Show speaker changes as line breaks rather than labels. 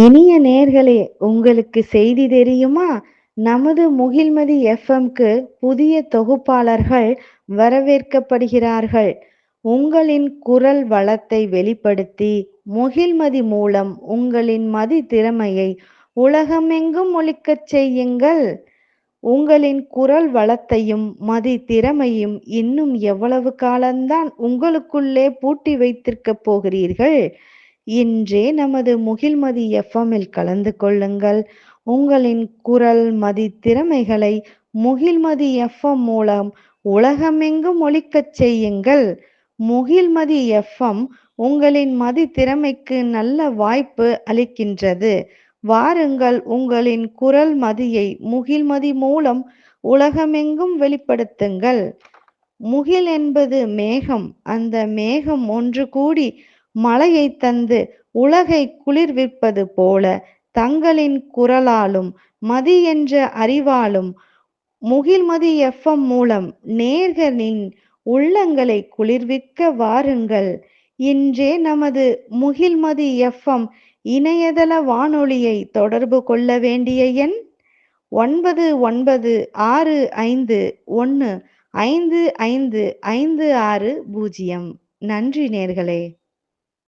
இனிய நேர்களே உங்களுக்கு செய்தி தெரியுமா? நமது முகில்மதி எஃப்எம்க்கு புதிய தொகுப்பாளர்கள் வரவேற்கப்படுகிறார்கள். உங்களின் குரல் வளத்தை வெளிப்படுத்தி முகில்மதி மூலம் உங்களின் மதி திறமையை உலகமெங்கும் ஒழிக்கச் செய்யுங்கள். உங்களின் குரல் வளத்தையும் மதி திறமையும் இன்னும் எவ்வளவு காலம்தான் உங்களுக்குள்ளே பூட்டி வைத்திருக்கப் போகிறீர்கள்? இன்றே நமது முகில்மதி எஃப்எம்மில் கலந்து கொள்ளுங்கள். உங்களின் குரல் மதி திறமைகளை முகில்மதி எஃப்எம் மூலம் உலகமெங்கும் ஒழிக்கச் செய்யுங்கள். முகில்மதி எஃப்எம் உங்களின் மதி திறமைக்கு நல்ல வாய்ப்பு அளிக்கின்றது. வாருங்கள் உங்களின் குரல் மதியை முகில்மதி மூலம் உலகமெங்கும் வெளிப்படுத்துங்கள். முகில் என்பது மேகம். அந்த மேகம் ஒன்று கூடி மழையை தந்து உலகை குளிர்விப்பது போல தங்களின் குரலாலும் மதி என்ற அறிவாலும் முகில்மதி எஃப்எம் மூலம் நேர்களின் உள்ளங்களை குளிர்விக்க வாருங்கள். இன்றே நமது முகில்மதி எஃப்எம் இணையதள வானொலியை தொடர்பு கொள்ள வேண்டிய எண் ஒன்பது ஒன்பது ஆறு ஐந்து ஒன்று ஐந்து ஐந்து ஐந்து ஆறு பூஜ்ஜியம். நன்றி நேர்களே.